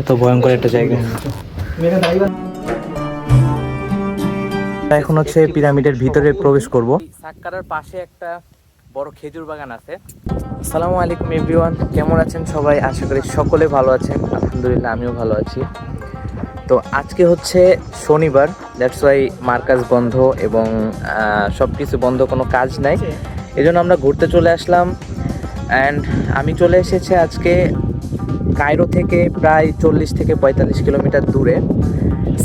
এত ভয়ঙ্কর একটা জায়গা। এখানে হচ্ছে পিরামিডের ভিতরে প্রবেশ করব। সাক্কারার পাশে একটা বড় খেজুর বাগান আছে। আসসালামু আলাইকুম এভরিওয়ান। কেমন আছেন সবাই? আশা করি সকলে ভালো আছেন। আলহামদুলিল্লাহ আমিও ভালো আছি। তো আজকে হচ্ছে শনিবার। দ্যাটস ওয়াই মার্কাজ বন্ধ এবং সব কিছু বন্ধ কোনো কাজ নাই। এই জন্য আমরা ঘুরতে চলে আসলাম। অ্যান্ড আমি চলে এসেছি আজকে কায়রো থেকে প্রায় চল্লিশ থেকে পঁয়তাল্লিশ কিলোমিটার দূরে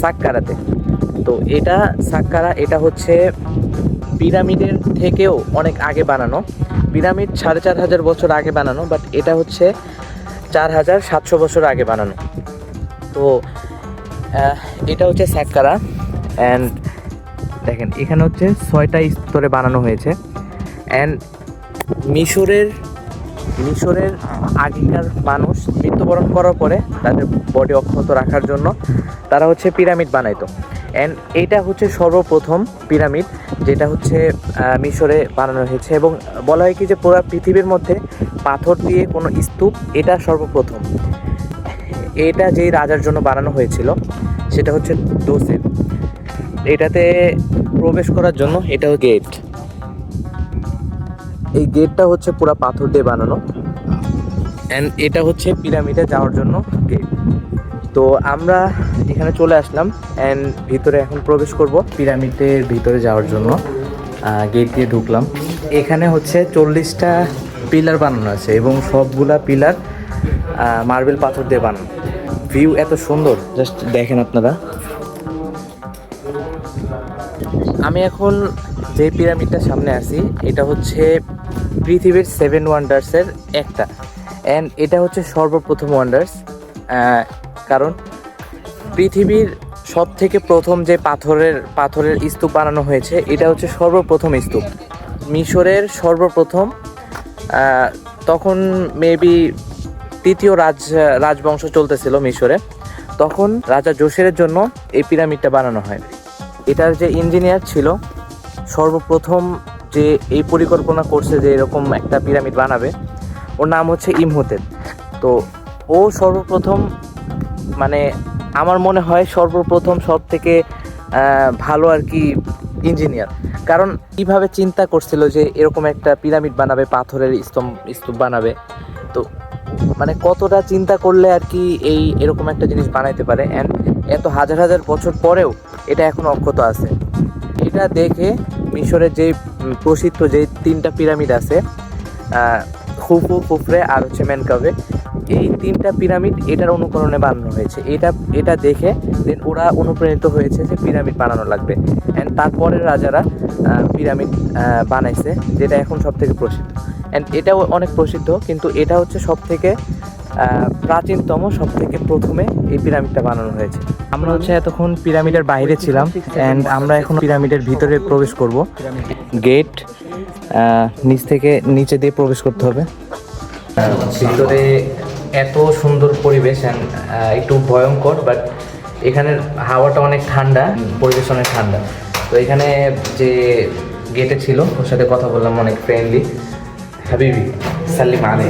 সাক্কারাতে। তো এটা সাক্কারা, এটা হচ্ছে পিরামিডের থেকেও অনেক আগে বানানো। পিরামিড সাড়ে চার হাজার বছর আগে বানানো বাট এটা হচ্ছে চার হাজার সাতশো বছর আগে বানানো। তো এটা হচ্ছে সাক্কারা অ্যান্ড দেখেন, এখানে হচ্ছে ছয়টা স্তরে বানানো হয়েছে। অ্যান্ড মিশরের মিশরের আগেকার মানুষ মৃত্যুবরণ করার পরে তাদের বডি অক্ষত রাখার জন্য তারা হচ্ছে পিরামিড বানাইতো। অ্যান্ড এটা হচ্ছে সর্বপ্রথম পিরামিড যেটা হচ্ছে মিশরে বানানো হয়েছে এবং বলা হয় কি যে পুরো পৃথিবীর মধ্যে পাথর দিয়ে কোনো স্তূপ, এটা সর্বপ্রথম। এটা যেই রাজার জন্য বানানো হয়েছিল, সেটা হচ্ছে দোসের এটাতে প্রবেশ করার জন্য এটা গেট এই গেটটা হচ্ছে পুরা পাথর দিয়ে বানানো। অ্যান্ড এটা হচ্ছে পিরামিডে যাওয়ার জন্য গেট তো আমরা এখানে চলে আসলাম অ্যান্ড ভিতরে এখন প্রবেশ করব পিরামিডের ভিতরে যাওয়ার জন্য। গেট দিয়ে ঢুকলাম। এখানে হচ্ছে চল্লিশটা পিলার বানানো আছে এবং সবগুলা পিলার মার্বেল পাথর দিয়ে বানানো। ভিউ এত সুন্দর। জাস্ট দেখেন আপনারা। আমি এখন যে পিরামিডটার সামনে আছি, এটা হচ্ছে পৃথিবীর সেভেন ওয়ান্ডার্সের একটা। অ্যান্ড এটা হচ্ছে সর্বপ্রথম ওয়ান্ডার্স কারণ পৃথিবীর সব থেকে প্রথম যে পাথরের পাথরের স্তূপ বানানো হয়েছে, এটা হচ্ছে সর্বপ্রথম স্তূপ। মিশরের সর্বপ্রথম তখন মেবি তৃতীয় রাজ, রাজবংশ চলতেছিল মিশরে, তখন রাজা জোসেরের জন্য এই পিরামিডটা বানানো হয়। এটার যে ইঞ্জিনিয়ার ছিল, সর্বপ্রথম যে এই পরিকল্পনা করছে যে এরকম একটা পিরামিড বানাবে, ওর নাম হচ্ছে ইমহোতেব তো ও সর্বপ্রথম মানে আমার মনে হয় সর্বপ্রথম সব থেকে ভালো আর কি ইঞ্জিনিয়ার। কারণ কীভাবে চিন্তা করছিল যে এরকম একটা পিরামিড বানাবে, পাথরের স্তম্ভ, স্তূপ বানাবে, তো মানে কতটা চিন্তা করলে আর কি এই এরকম একটা জিনিস বানাইতে পারে অ্যান্ড এত হাজার হাজার বছর পরেও এটা এখন অক্ষত আছে। এটা দেখে মিশরের যে প্রসিদ্ধ যে তিনটা পিরামিড আছে খুফু ফুফরে আর হচ্ছে মেনকাবে এই তিনটা পিরামিড এটার অনুকরণে বানানো হয়েছে। এটা এটা দেখে দেন ওরা অনুপ্রাণিত হয়েছে যে পিরামিড বানানো লাগবে। অ্যান্ড তারপরের রাজারা পিরামিড বানাইছে, যেটা এখন সব থেকে প্রসিদ্ধ। অ্যান্ড এটাও অনেক প্রসিদ্ধ, কিন্তু এটা হচ্ছে সব থেকে প্রাচীনতম সব থেকে প্রথমে এই পিরামিডটা বানানো হয়েছে। আমরা হচ্ছে এতক্ষণ পিরামিডের বাইরে ছিলাম অ্যান্ড আমরা এখন পিরামিডের ভিতরে প্রবেশ করব। গেট নিচ থেকে নিচে দিয়ে প্রবেশ করতে হবে। ভিতরে এত সুন্দর পরিবেশ অ্যান্ড একটু ভয়ঙ্কর বাট এখানের হাওয়াটা অনেক ঠান্ডা, পরিবেশ অনেক ঠান্ডা। তো এখানে যে গেটে ছিল, ওর সাথে কথা বললাম অনেক ফ্রেন্ডলি হাবিবি সাল্লিম আলে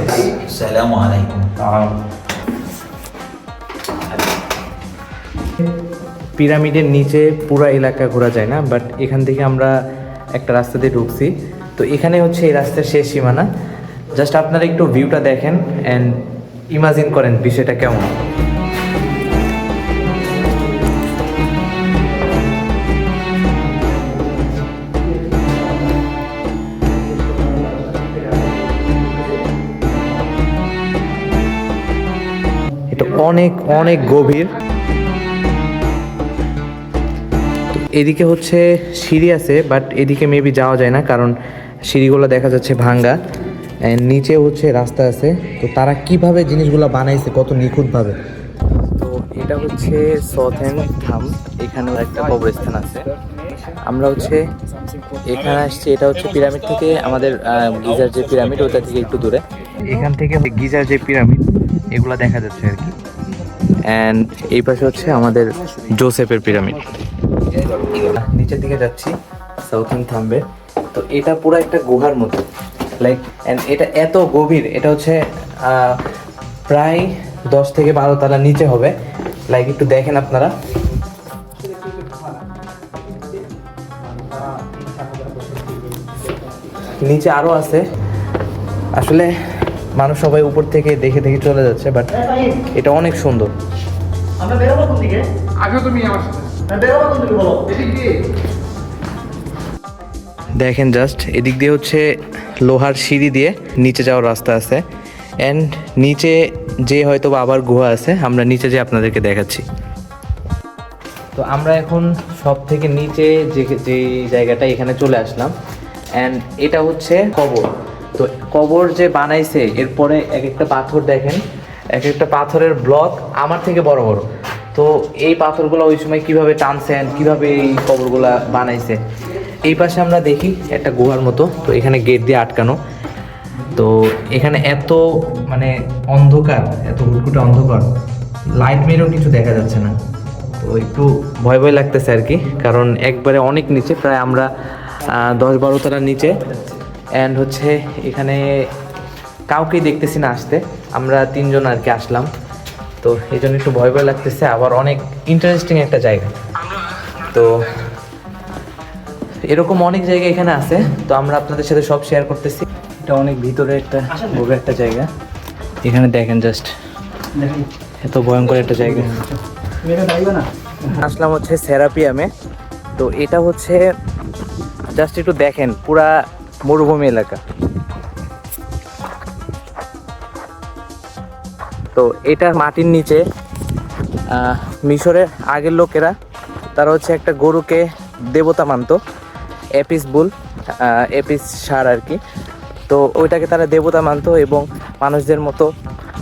السلام عليكم পিরামিডের নিচে পুরা এলাকা ঘোরা যায় না বাট এখান থেকে আমরা একটা রাস্তা দিয়ে ঢুকছি তো এখানে হচ্ছে এই রাস্তার শেষ সীমানা জাস্ট আপনারা একটু ভিউটা দেখেন অ্যান্ড ইমাজিন করেন বিষয়টা কেমন অনেক অনেক গভীর। এদিকে হচ্ছে সিঁড়ি আছে বাট এদিকে মেবি যাওয়া যায় না, কারণ সিঁড়িগুলো দেখা যাচ্ছে ভাঙ্গা। নিচে হচ্ছে রাস্তা আছে। তো তারা কীভাবে জিনিসগুলো বানাইছে, কত নিখুঁতভাবে? তো এটা হচ্ছে সথেন থাম এখানেও একটা কবরস্থান আছে। আমরা হচ্ছে এখানে আসছি, এটা হচ্ছে পিরামিড থেকে আমাদের গিজার যে পিরামিড, ওটা থেকে একটু দূরে। এখান থেকে গিজার যে পিরামিড, এগুলো দেখা যাচ্ছে আর কি। অ্যান্ড এই পাশে হচ্ছে আমাদের জোসেফের পিরামিড। নিচের দিকে যাচ্ছি সাউথার্ন থাম্বে। তো এটা পুরো একটা গুহার মতো। লাইক এন্ড এটা এত গভীর, এটা হচ্ছে প্রায় দশ থেকে বারো তালা নিচে হবে। লাইক একটু দেখেন আপনারা। নিচে আরও আছে। আসলে মানুষ সবাই উপর থেকে দেখে দেখে চলে যাচ্ছে বাট এটা অনেক সুন্দর। আমরা বেরোবো কোন দিকে? আগেও তুমি আমার সাথে। বেরোবো কোন দিকে বলো? এদিক দিয়ে। দেখেন জাস্ট এদিক দিয়ে হচ্ছে লোহার সিঁড়ি দিয়ে নিচে যাওয়ার রাস্তা আছে। অ্যান্ড নিচে যে হয়তো বা আবার গুহা আছে আমরা নিচে যে আপনাদেরকে দেখাচ্ছি। তো আমরা এখন সব থেকে নিচে যে যে জায়গাটা এখানে চলে আসলাম। অ্যান্ড এটা হচ্ছে কবর। তো কবর যে বানাইছে, এরপরে এক একটা পাথর দেখেন এক একটা পাথরের ব্লক আমার থেকে বড় বড়। তো এই পাথরগুলো ওই সময় কীভাবে টানছেন, কীভাবে এই কবরগুলো বানাইছে? এই পাশে আমরা দেখি একটা গুহার মতো, তো এখানে গেট দিয়ে আটকানো। তো এখানে এত মানে অন্ধকার, এত হুটকুটে অন্ধকার, লাইট মেরেও কিছু দেখা যাচ্ছে না। তো একটু ভয় ভয় লাগতেছে আর কি, কারণ একবারে অনেক নিচে, প্রায় আমরা দশ বারো তলার নিচে। অ্যান্ড হচ্ছে এখানে কাউকেই দেখতেছি না আসতে। আমরা তিনজন আর কি আসলাম। তো এই জন্য একটু ভয় ভয় লাগতেছে। আবার অনেক ইন্টারেস্টিং একটা জায়গা। তো এরকম অনেক জায়গা এখানে আছে। তো আমরা আপনাদের সাথে সব শেয়ার করতেছি। এটা অনেক ভিতরে একটা বড় একটা জায়গা। এখানে দেখেন জাস্ট এত ভয়ঙ্কর একটা জায়গা। আসলাম হচ্ছে সেরাপিয়ামে। তো এটা হচ্ছে জাস্ট একটু দেখেন। পুরা মরুভূমি এলাকা। তো এটা মাটির নিচে মিশরের আগের লোকেরা, তারা হচ্ছে একটা গরুকে দেবতা মানতো, এপিস বুল এপিস সার আর কি। তো ওইটাকে তারা দেবতা মানতো এবং মানুষদের মতো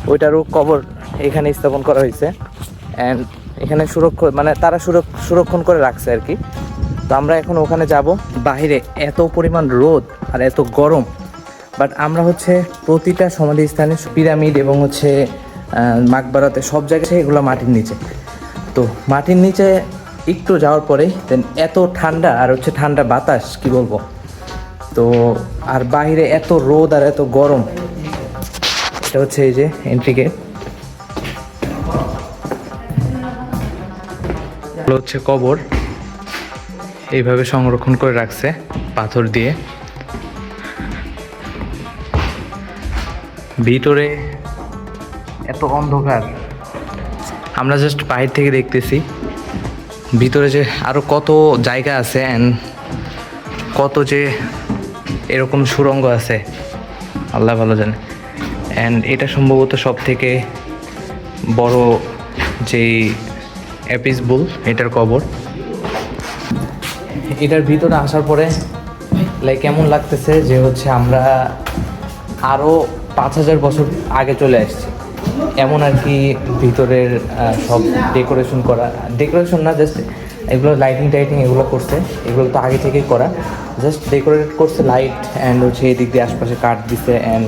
ওইটারও কবর এখানে স্থাপন করা হয়েছে। অ্যান্ড এখানে সুরক্ষ মানে তারা সুরক- সুরক্ষণ করে রাখছে আর কি। তো আমরা এখন ওখানে যাব। বাইরে এত পরিমাণ রোদ আর এত গরম। বাট আমরা হচ্ছে প্রতিটা সমাধিস্থানে পিরামিড এবং হচ্ছে মাকবারাতে সব জায়গায় এগুলো মাটির নিচে। তো মাটির নিচে একটু যাওয়ার পরে দেন এত ঠান্ডা আর হচ্ছে ঠান্ডা বাতাস, কি বলব? তো আর বাইরে এত রোদ আর এত গরম। এটা হচ্ছে এই যে এন্ট্রি গেট হচ্ছে কবর। এইভাবে সংরক্ষণ করে রাখছে পাথর দিয়ে। ভিতরে এত অন্ধকার। আমরা জাস্ট বাইরে থেকে দেখতেছি। ভিতরে যে আরও কত জায়গা আছে অ্যান্ড কত যে এরকম সুরঙ্গ আছে। আল্লাহ ভালো জানে। অ্যান্ড এটা সম্ভবত সব থেকে বড় যেই অ্যাপিস বুল, এটার কবর। এটার ভিতরে আসার পরে লাইক কেমন লাগতেছে যে হচ্ছে আমরা আরও পাঁচ হাজার বছর আগে চলে আসছি। এমন আর কি ভিতরের সব ডেকোরেশন করা। ডেকোরেশন না জাস্ট এগুলো লাইটিং টাইটিং এগুলো করছে। এগুলো তো আগে থেকেই করা। জাস্ট ডেকোরেট করছে লাইট অ্যান্ড হচ্ছে এদিক দিয়ে আশপাশে কাঠ দিছে অ্যান্ড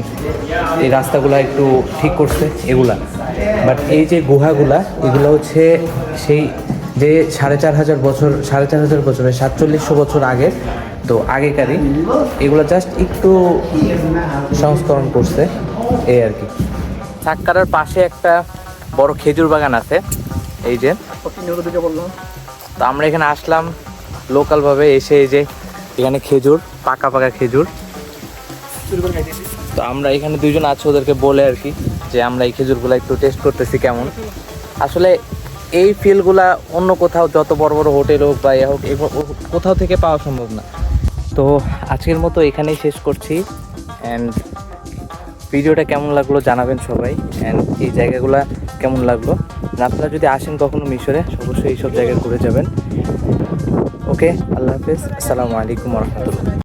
এই রাস্তাগুলো একটু ঠিক করছে এগুলা। বাট এই যে গুহাগুলা, এগুলো হচ্ছে সেই যে সাড়ে চার হাজার বছর, সাড়ে চার হাজার বছরের সাতচল্লিশশো বছর আগে, তো আগেকারই, এগুলো জাস্ট একটু সংস্করণ করছে, এই আর কি। সাক্কারার পাশে একটা বড় খেজুর বাগান আছে, এই যে। তো আমরা এখানে আসলাম লোকালভাবে এসে এই যে, এখানে খেজুর, পাকা পাকা খেজুর। তো আমরা এখানে দুইজন আছে ওদেরকে বলে আর কি, যে আমরা এই খেজুরগুলো একটু টেস্ট করতেছি কেমন। আসলে এই ফিলগুলা অন্য কোথাও যত বড় বড় হোটেল হোক বা এ হোক কোথাও থেকে পাওয়া সম্ভব না। তো আজকের মতো এখানেই শেষ করছি। অ্যান্ড ভিডিওটা কেমন লাগল জানাবেন সবাই। অ্যান্ড এই জায়গাগুলো কেমন লাগল? আপনারা যদি আসেন কখনো মিশরে, অবশ্যই এইসব জায়গায় ঘুরে যাবেন। ওকে আল্লাহ হাফেজ। আসসালামু আলাইকুম রহমতুল্লাহ।